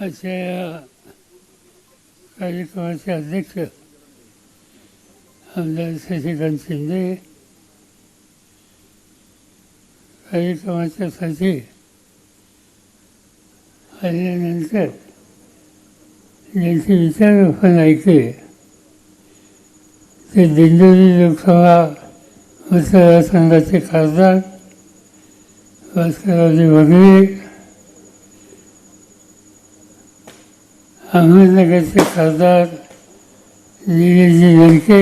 असे कार्यक्रमाचे अध्यक्ष आमदार शशिकांत शिंदे कार्यक्रमाच्यासाठी आल्यानंतर ज्यांचे विचार आपण ऐकले. ते दिंडोरी लोकसभा मतदारसंघाचे खासदार भास्कररावजी वगैरे अहमदनगरचे खासदार निलेशजी लडके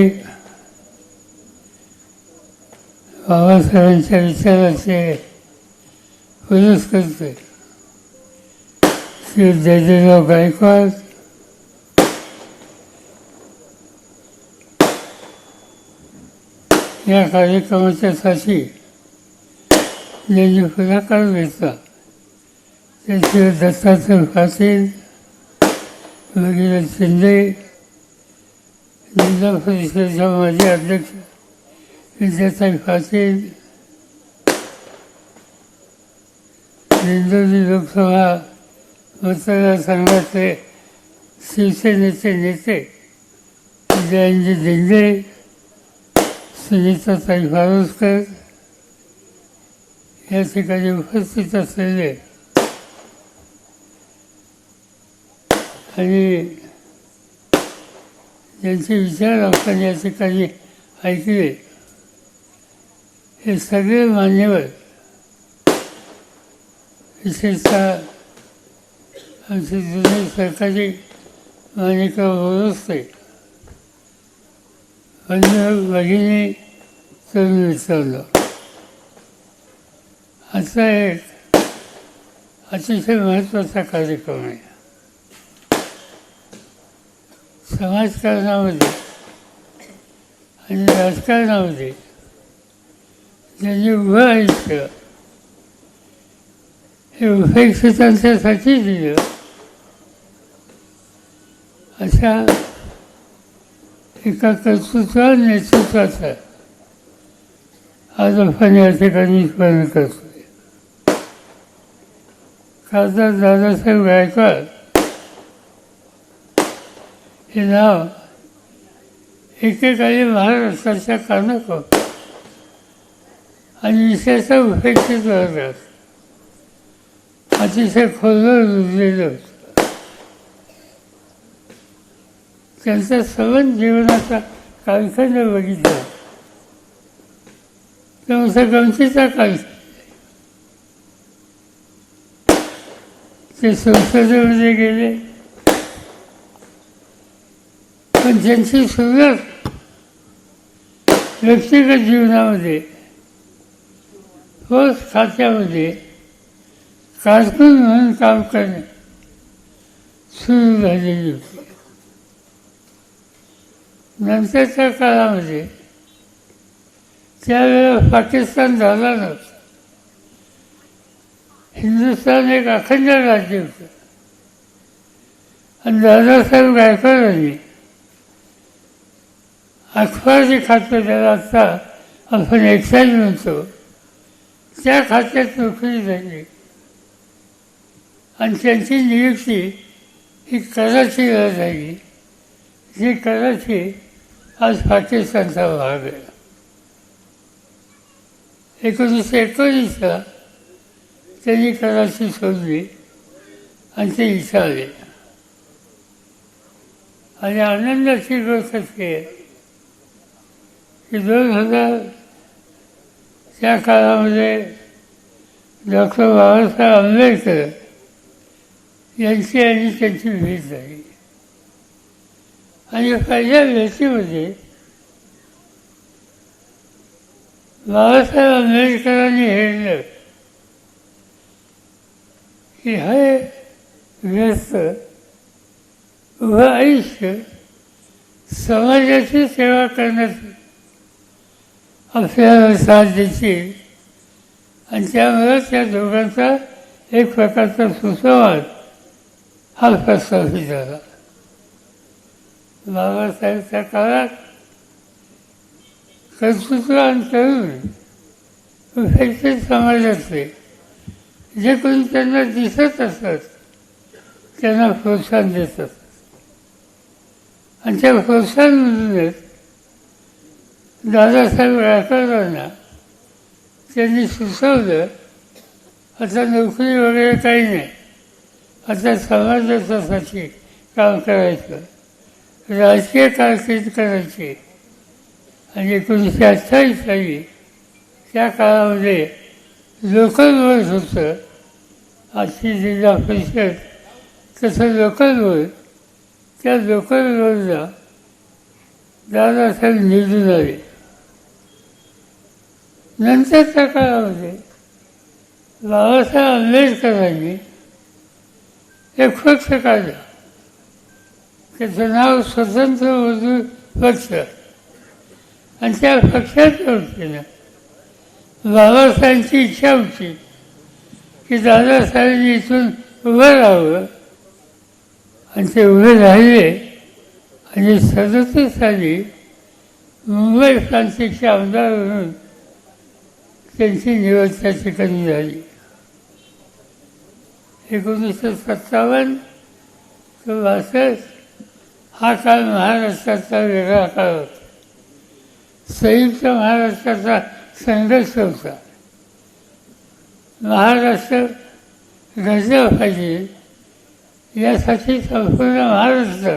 बाबासाहेबांच्या विचाराचे पुरस्कृत श्री जयदेवराव गायकवाड या कार्यक्रमाच्यासाठी ज्यांनी पुढाकार घेतला त्याशिवाय दत्तात्रय पाटील भगीरथ शिंदे जिल्हा परिषदेच्या माजी अध्यक्ष विद्यासाहेब पाटील दिंडोरी लोकसभा मतदारसंघाचे शिवसेनेचे नेते जयंती दिंडे सुनीताताई फारुसकर या ठिकाणी उपस्थित असलेले आणि ज्यांचे विचार आपण या ठिकाणी ऐकले. हे सगळे मान्यवर विशेषतः आमचे जुने सरकारी माणिकराव बोरस्ते अन्य भगिनी करून विचारलं असा एक अतिशय महत्त्वाचा कार्यक्रम आहे. समाजकारणामध्ये आणि राजकारणामध्ये ज्यांनी उभं आयुष्य हे उपेक्षितांच्यासाठी दिलं अशा एका कर्तृत्वा नेतृत्वाचा आज आपण या ठिकाणी स्मरण करतोय. खासदार दादासाहेब गायकवाड हे नाव एकेकाळी महाराष्ट्राच्या कानक आणि विशेषतः उपेक्षित वर्गात अतिशय खोलवर रुजलेलं होतं त्यांचा सवन जीवनाचा कालखंड बघितला. तेव्हा गमतीचा काल ते संसदेमध्ये गेले. पण ज्यांची सुरुवात व्यक्तिगत जीवनामध्ये व खात्यामध्ये कारकून म्हणून काम करणे सुरू झालेली होती. नंतरच्या काळामध्ये त्यावेळेला पाकिस्तान झाला नव्हता. हिंदुस्थान एक अखंड राज्य होतं. आणि दादासाहेब गायकवाडांनी अखबारी खातं त्याला आता आपण एक्साईज म्हणतो. त्या खात्यात नोकरी झाली. आणि त्यांची नियुक्ती ही कराचीला झाली. जी कराची आज पाकिस्तानचा भाग आहे. एकोणीसशे एकोणीसला त्यांनी कराची सोडली आणि ते इथं आले. आणि आनंदाची गोष्ट अशी आहे की दोन हजार त्या काळामध्ये डॉक्टर बाबासाहेब आंबेडकर यांची आणि त्यांची भेट झाली. आणि पहिल्या भेटीमध्ये बाबासाहेब आंबेडकरांनी हेरलं. की हे व्यस्त उभं आयुष्य समाजाची सेवा करण्याची आपल्याला साथ देतील आणि त्यामुळे त्या दोघांचा एक प्रकारचा सुसंवाद हा प्रस्थापित झाला बाबासाहेबच्या काळात कर्तृत्वान तरुण उपेक्षित समाजातले जे कोणी त्यांना दिसत असत त्यांना प्रोत्साहन देतात आणि त्या प्रोत्साहनमधूनच दादासाहेब राठोडांना त्यांनी सुचवलं आता नोकरी वगैरे काही नाही. आता समाजासाठी काम करायचं. राजकीय कारकीर्द करायची. आणि एकोणीसशे अठ्ठावीस साली त्या काळामध्ये लोकल बोर्ड होतं. आजची जिल्हा परिषद तसं लोकल बोर्ड त्या लोकल बोर्डला दादासाहेब निवडून आले. नंतरच्या काळामध्ये बाबासाहेब आंबेडकरांनी एक पक्ष काढला. त्याचं नाव स्वतंत्र मजूर पक्ष आणि त्या पक्षाच्या वतीनं बाबासाहेबांची इच्छा होती की दादासाहेबांनी इथून उभं राहावं. आणि ते उभे राहिले. आणि सदतीस साली मुंबई प्रांतिकचे आमदार म्हणून त्यांची निवड त्या ठिकाणी झाली. एकोणीसशे सत्तावन्न ते बासष्ट हा काळ महाराष्ट्राचा वेगळा काळ होता. संयुक्त महाराष्ट्राचा संघर्ष होता. महाराष्ट्र गजलं पाहिजे. यासाठी संपूर्ण महाराष्ट्र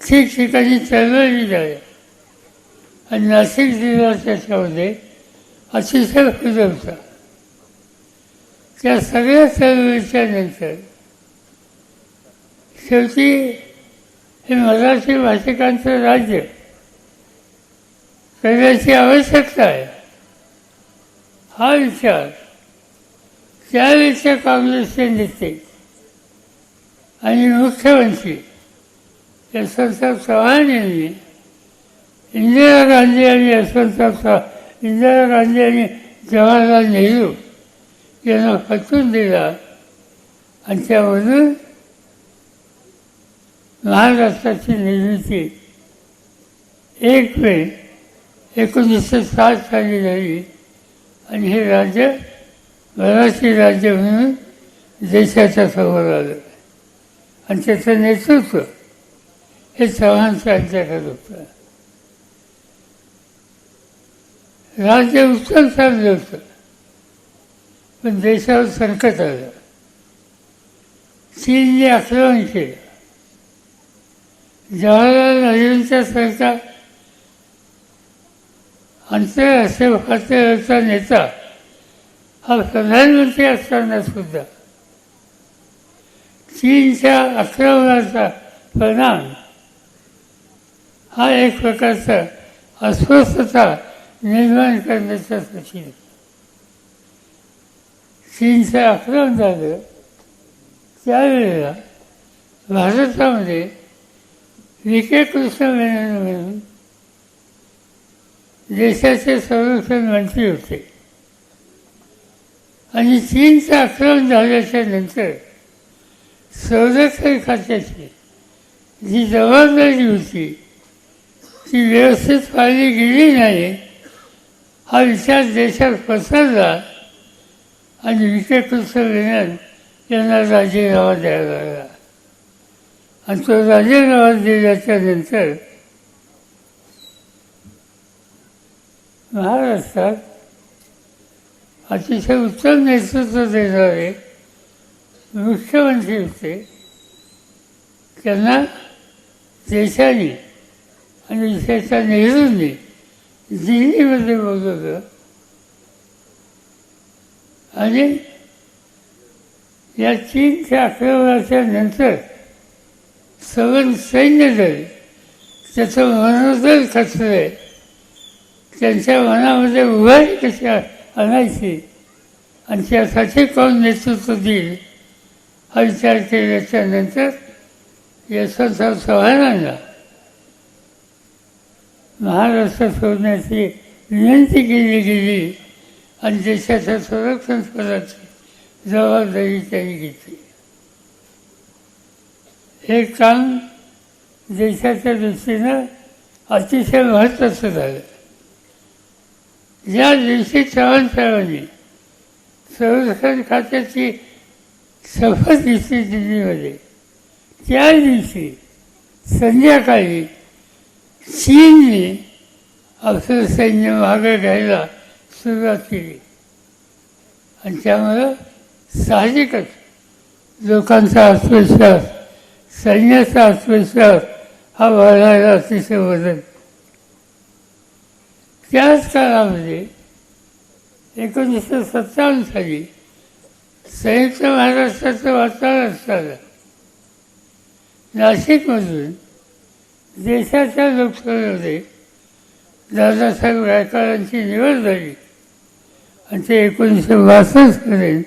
ठिकठिकाणी चळवळी जाईल आणि नाशिक जिल्हा त्याच्यामध्ये अतिशय पुढे होता त्या सगळ्या चळवळीच्या नंतर शेवटी हे मराठी भाषिकांचं राज्य करण्याची आवश्यकता आहे. हा विचार त्यावेळेचे काँग्रेसचे नेते आणि मुख्यमंत्री यशवंतराव चव्हाण यांनी इंदिरा गांधी आणि यशवंतराव चव्हाण इंदिरा गांधी आणि जवाहरलाल नेहरू यांना खचून दिला. आणि त्यामधून महाराष्ट्राची निर्मिती एक मे एकोणीसशे सात साली झाली. आणि हे राज्य मराठी राज्य म्हणून देशाच्या समोर आलं. आणि त्याचं नेतृत्व हे चव्हाण यांच्याकडे होतं. राज्य उत्तम चाललं होतं. पण देशावर संकट आलं. चीनने आक्रमण केलं. जवाहरलाल नेहरूंच्या सरकार आंतरराष्ट्रीय पातळीवरचा नेता हा प्रधानमंत्री असताना सुद्धा चीनच्या आक्रमणाचा परिणाम हा एक प्रकारचा अस्वस्थता निर्माण करण्याच्यासाठी चीनचं आक्रमण झालं त्यावेळेला भारतामध्ये विके कृष्ण मेनन म्हणून देशाचे संरक्षण मंत्री होते आणि चीनचं आक्रमण झाल्याच्यानंतर संरक्षण खात्याची जी जबाबदारी होती ती व्यवस्थित पाळली गेली नाही हा विचार देशात पसरला आणि विखे कृष्ण त्यांना यांना राजीनामा द्यायला लागला. आणि तो राजीनामा दिल्याच्या नंतर महाराष्ट्रात अतिशय उत्तम नेतृत्व देणारे मुख्यमंत्री होते. त्यांना देशाने आणि विशेषतः नेहरूंनी दिल्लीमध्ये बोलवलं आणि या चीनच्या अकरा नंतर सगळं सैन्य झाले त्याचं मनोदल आहे त्यांच्या मनामध्ये उभारी कशी आणायची आणि त्यासाठी कोण नेतृत्व देईल हा विचार केल्याच्यानंतर यशवंतराव चव्हाणांना महाराष्ट्र सोडण्याची विनंती केली गेली आणि देशाच्या संरक्षण पदाची जबाबदारी त्यांनी घेतली. हे काम देशाच्या दृष्टीनं अतिशय महत्त्वाचं झालं. ज्या दिवशी चव्हाणसाहेबांनी संरक्षण खात्याची शपथ घेतली दिल्लीमध्ये त्या दिवशी संध्याकाळी चीनने आपलं सैन्य मागे घ्यायला सुरुवात केली. आणि त्यामुळं साहजिकच लोकांचा आत्मविश्वास सैन्याचा आत्मविश्वास हा वाढायला अतिशय मदत. त्याच काळामध्ये एकोणीसशे सत्तावन्न साली संयुक्त महाराष्ट्राचं वातावरण असताना नाशिकमधून देशाच्या लोकसभेमध्ये दादासाहेब गायकवाडांची निवड झाली आणि ते एकोणीसशे बासष्टपर्यंत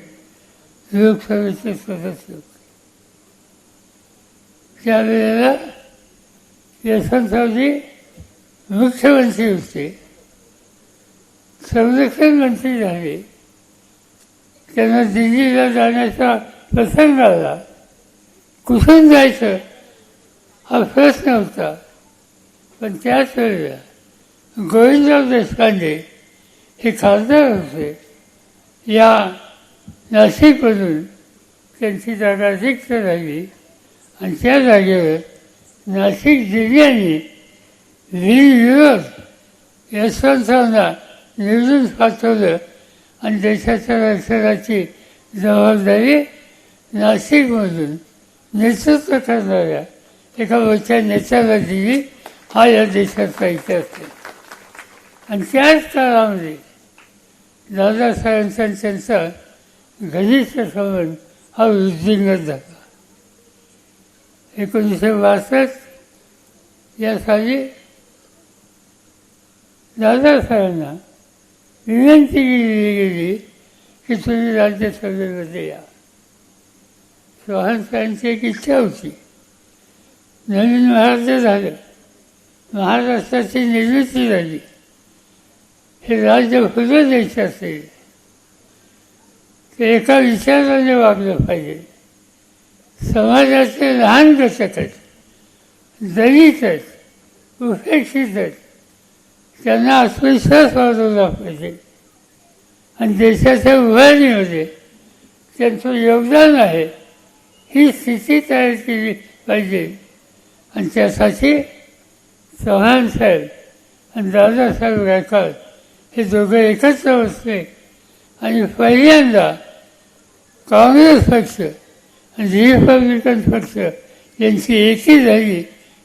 लोकसभेचे सदस्य होते. त्यावेळेला यशवंतरावजी मुख्यमंत्री होते. संरक्षण मंत्री झाले. त्यांना दिल्लीला जाण्याचा प्रसंग आला. कुठून जायचं? हा प्रश्न होता. पण त्याच वेळेला गोविंदराव देशपांडे हे खासदार होते. या नाशिकमधून त्यांची जागा रिक्त राहिली आणि त्या जागेवर नाशिक जिल्ह्याने विरोध यशवंतरावना निवडून पाठवलं. आणि देशाच्या रक्षणाची जबाबदारी नाशिकमधून नेतृत्व करणाऱ्या एका मोठ्या नेत्याला दिली हा या देशाचा इतिहास आहे. आणि त्याच काळामध्ये दादासाहेबांचा त्यांचा घनिष्ठ संबंध हा वृद्धिंगत झाला. एकोणीसशे बासष्ट या साली दादासाहेबांना विनंती केली गेली की तुम्ही राज्यसभेमध्ये या. चव्हाणसाहेबांची एक इच्छा होती. नवीन महाराष्ट्र झालं. महाराष्ट्राची निर्मिती झाली. हे राज्य खुलं द्यायचं असेल ते एका विचाराने वागलं पाहिजे. समाजाचे लहान घटकच दलितच उपेक्षितच त्यांना आत्मविश्वास वाढवला पाहिजे. आणि देशाच्या उभारणीमध्ये त्यांचं योगदान आहे. ही स्थिती तयार केली पाहिजे. आणि त्यासाठी चव्हाण साहेब आणि दादासाहेब गायकवाड हे दोघं एकत्र बसले आणि पहिल्यांदा काँग्रेस पक्ष आणि रिपब्लिकन पक्ष यांची एकी झाली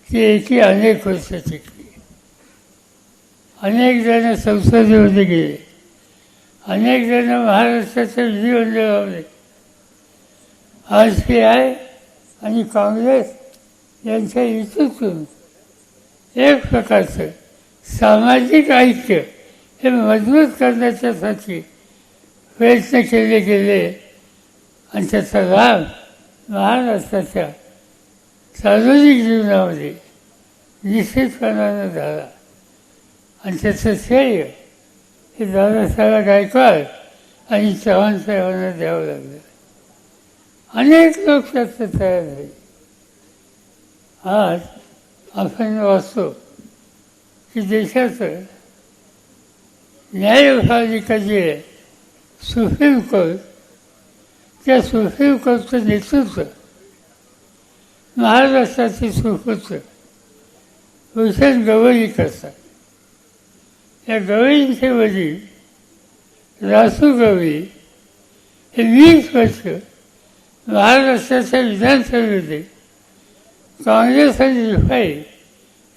ती एकी अनेक वर्ष टिकली अनेक जण संसदेमध्ये गेले अनेक जण महाराष्ट्राच्या विधिमंडळामध्ये आर पी आय आणि काँग्रेस यांच्या युतीतून एक प्रकारचं सामाजिक ऐक्य हे मजबूत करण्याच्यासाठी प्रयत्न केले गेले. आणि त्याचा लाभ महाराष्ट्राच्या सार्वजनिक जीवनामध्ये निश्चितपणानं झाला. आणि त्याचं श्रेय हे दादासाहेब गायकवाड आणि चव्हाण साहेबांना द्यावं लागलं. अनेक लोक त्याचं तयार झाले. आज आपण वाचतो की देशाचं न्यायपालिका जी आहे सुप्रीम कोर्ट त्या सुप्रीम कोर्टचं नेतृत्व महाराष्ट्राचे सुपुत्र भूषण गवळी करतात. या गवळींचे वडील रासू गवळी हे वीस वर्ष महाराष्ट्राच्या विधानसभेमध्ये काँग्रेस आणि रिफाई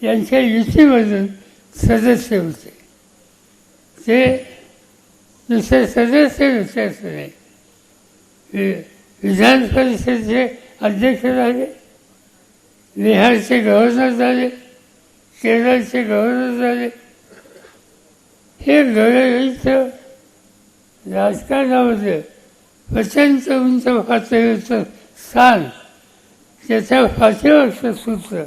यांच्या युतीमधून सदस्य होते. ते दुसरे सदस्य विचारत नाही विधान परिषदेचे अध्यक्ष झाले. बिहारचे गव्हर्नर झाले. केरळचे गव्हर्नर झाले. हे गवळीचं राजकारणामध्ये प्रचंड उंच पातळीचं स्थान त्याच्या पाठीमागचं सूत्र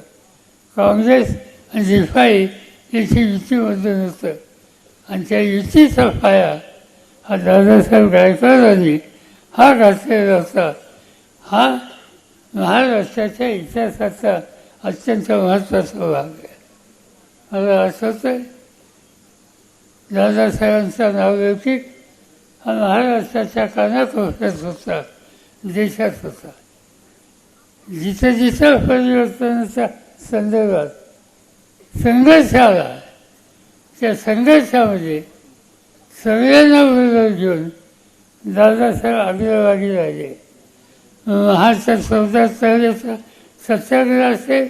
काँग्रेस आणि रिफाई याची युतीमधून होतं आणि त्या युतीचा पाया हा दादासाहेब गायकवाडांनी हा घातलेला होता हा महाराष्ट्राच्या इतिहासाचा अत्यंत महत्त्वाचा भाग आहे मला आठवतं दादासाहेबांचा नावलौकिक हा महाराष्ट्राच्या कानाकोपऱ्यात होता देशात होता जिथं जिथं परिवर्तनाच्या संदर्भात संघर्ष आला त्या संघर्षामध्ये सगळ्यांना बरोबर घेऊन दादासाहेब अग्रभागी राहिले महाराष्ट्रात चौदा स्थळाचा सत्याग्रह असेल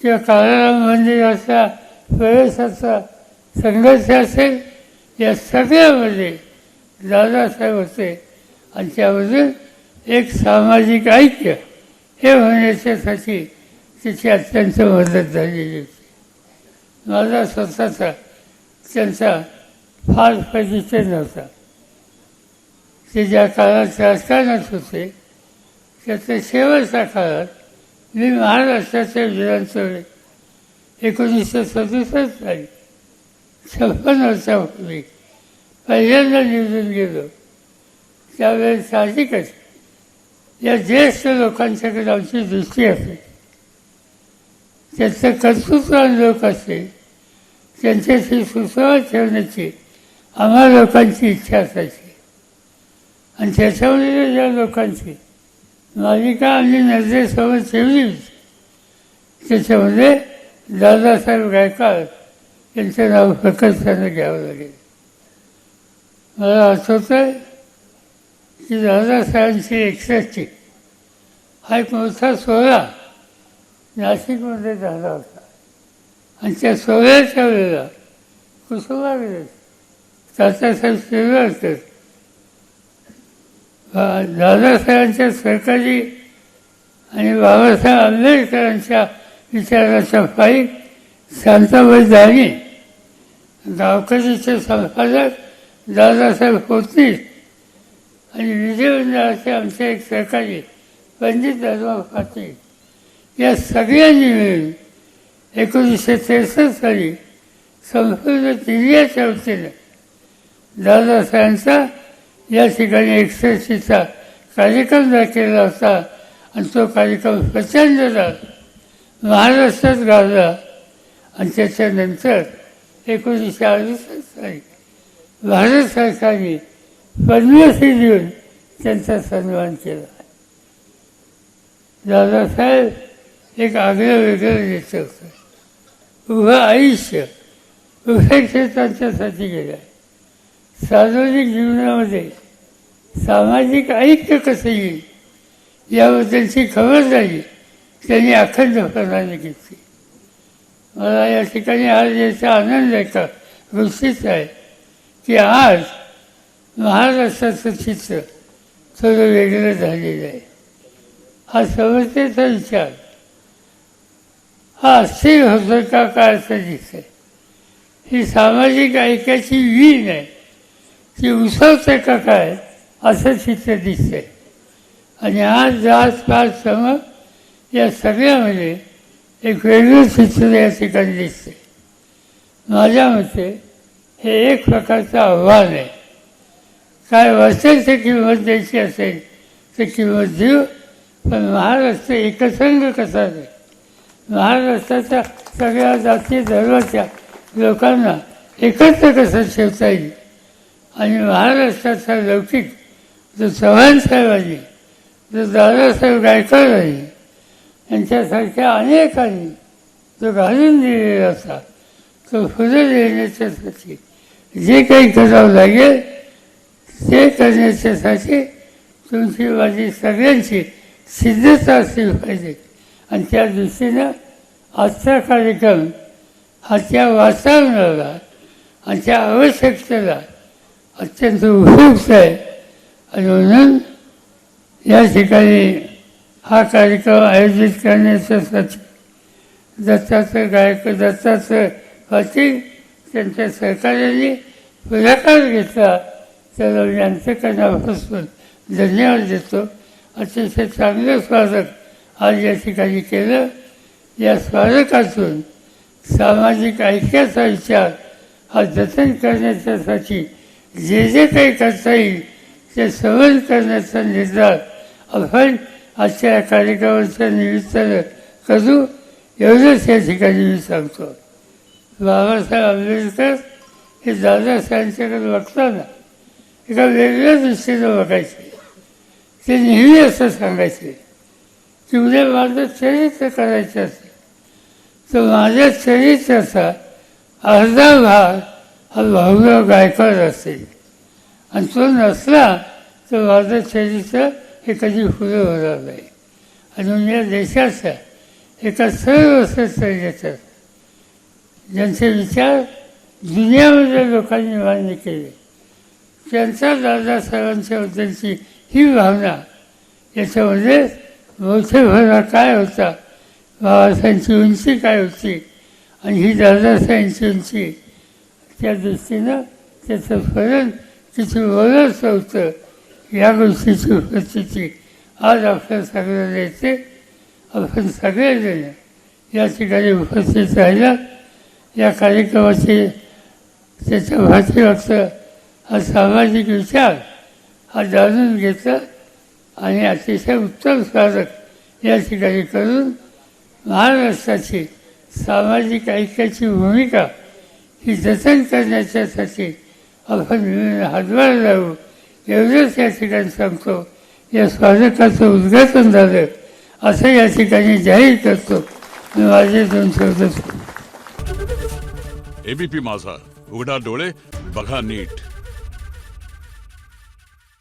किंवा काळाराम मंदिराचा प्रवेशाचा संघर्ष असेल या सगळ्यामध्ये दादासाहेब होते. आणि त्याबद्दल एक सामाजिक ऐक्य हे होण्याच्यासाठी तिची अत्यंत मदत झालेली होती. माझा स्वतःचा त्यांचा फार परिचय नव्हता. ते ज्या काळात असतानाच होते त्याच्या शेवटच्या काळात मी महाराष्ट्राच्या विधानसभेत एकोणीसशे सदुसष्ट साली छप्पन वर्षापूर्वी पहिल्यांदा निवडून गेलो. त्यावेळेस साहजिकच या ज्येष्ठ लोकांच्याकडे आमची दृष्टी असते त्याचं कर्तृत्वान लोक असे. त्यांच्याशी सुसंवाद ठेवण्याची आम्हा लोकांची इच्छा असायची. आणि त्याच्यामध्ये ज्या लोकांची मालिका आम्ही नजरेसमोर ठेवली होती. त्याच्यामध्ये दादासाहेब गायकवाड यांचं नाव प्रकर्षानं घ्यावं लागेल. मला आठवतं ती दादा दादासाहेबांची एकसष्टी. हा एक मोठा सोहळा नाशिकमध्ये झाला होता. आणि त्या सोहळ्याच्या वेळेला कुसुमाग्रज तात्यासाहेब असतात दादासाहेबांच्या सरकारी आणि बाबासाहेब आंबेडकरांच्या विचाराच्या पायी शांताबाई दाणी गावकरीचे संपादक दादासाहेब होतीस आणि विजयमंडळाचे आमचे एक सहकारी पंडित दादा पाटील या सगळ्यांनी मिळून एकोणीसशे त्रेसष्ट साली संपूर्ण जिल्ह्याच्या वतीनं दादासाहेबांचा या ठिकाणी एकसष्टीचा कार्यक्रम केला होता आणि तो कार्यक्रम प्रचंड महाराष्ट्रात गाजला आणि त्याच्यानंतर एकोणीसशे अडुसष्ट साली भारत सरकारने पद्मश्री देऊन त्यांचा सन्मान केला. दादासाहेब एक आग्रह वेगळं देत उभं आयुष्य उभ्या क्षेत्रांच्यासाठी गेलं सार्वजनिक जीवनामध्ये सामाजिक ऐक्य कसं येईल याबद्दलची खबरदारी त्यांनी अखंडपणाने घेतली. मला या ठिकाणी आज याचा आनंद एका गोष्टीचा आहे की आज महाराष्ट्राचं चित्र थोडं वेगळं झालेलं आहे. हा समस्येचा विचार. हा अस्थिर होतो का काय असं दिसतंय ही सामाजिक ऐक्याची वीण आहे. ती उसवते का काय असं चित्र दिसतंय आणि आज जात पाच सम या सगळ्यामध्ये एक वेगळं चित्र या ठिकाणी दिसते माझ्या मते हे एक प्रकारचं आव्हान आहे. काय वस्तूची किंमत द्यायची असेल तर किंमत देऊ पण महाराष्ट्र एकसंघ कसा आहे? महाराष्ट्राच्या सगळ्या जाती धर्माच्या लोकांना एकत्र कसं ठेवता येईल? आणि महाराष्ट्राचा लौकिक जो चव्हाण साहेबांनी जो दादासाहेब गायकवाडांनी यांच्यासारख्या अनेकांनी जो घालून दिलेला असा तो फुलं देण्याच्यासाठी जे काही करावं लागेल ते करण्याच्यासाठी तुमची माझी सगळ्यांची सिद्धता असली पाहिजे. आणि त्या दृष्टीनं आजचा कार्यक्रम हा त्या वातावरणाला आणि त्या आवश्यकतेला अत्यंत उपयुक्त आहे. आणि म्हणून या ठिकाणी हा कार्यक्रम आयोजित करण्याच्यासाठी दत्ताचं गायक दत्ताचं पाटील त्यांच्या सहकार्याने पुढाकार घेतला. त्याला मी धन्यवाद देतो. अतिशय चांगलं स्वागत आज या ठिकाणी केलं. या स्वागतातून सामाजिक ऐक्याचा विचार हा जतन करण्याच्यासाठी जे जे काही करता येईल ते संवल करण्याचा निर्धार आपण आजच्या या कार्यक्रमाच्या निमित्तानं करू. एवढंच या ठिकाणी मी सांगतो. बाबासाहेब आंबेडकर हे दादासाहेबांच्याकडे बघताना एका वेगळ्या दृष्टीनं बघायचे ते नेहमी असं सांगायचे की उद्या माझं चरित्र करायचं असेल तर माझ्या चरित्राचा अर्धा भाग हा भाऊराव गायकवाड असेल आणि तो नसला तर माझं चरित्र हे कधी पुढे होणार नाही आणि या देशाचा एका सर्व श्रेष्ठ ज्यांचे विचार दुनियामधल्या लोकांनी मान्य केले त्यांचा दादासाहेबांच्याबद्दलची ही भावना. याच्यामध्ये मोठेपणा काय होता? बाबासाहेबांची उंची काय होती? आणि ही दादासाहेबांची उंची त्या दृष्टीनं त्याचं फलन तिथे वरच होतं? या गोष्टीची उपस्थिती आज आपल्या सगळ्यांना येते. आपण सगळेजण या ठिकाणी उपस्थित राहिला. या कार्यक्रमाचे त्याच्या वाटतं हा सामाजिक विचार हा जाणून घेतला आणि अतिशय उत्तम साधक या ठिकाणी करून महाराष्ट्राची सामाजिक ऐक्याची भूमिका ही जतन करण्याच्यासाठी आपण मिळून हातभार लावू. एवढंच या ठिकाणी सांगतो. या स्वागताचं उद्घाटन झालं. असं या ठिकाणी जाहीर करतो. मी माझे दोन शब्द एबीपी माझा. उघडा डोळे बघा नीट.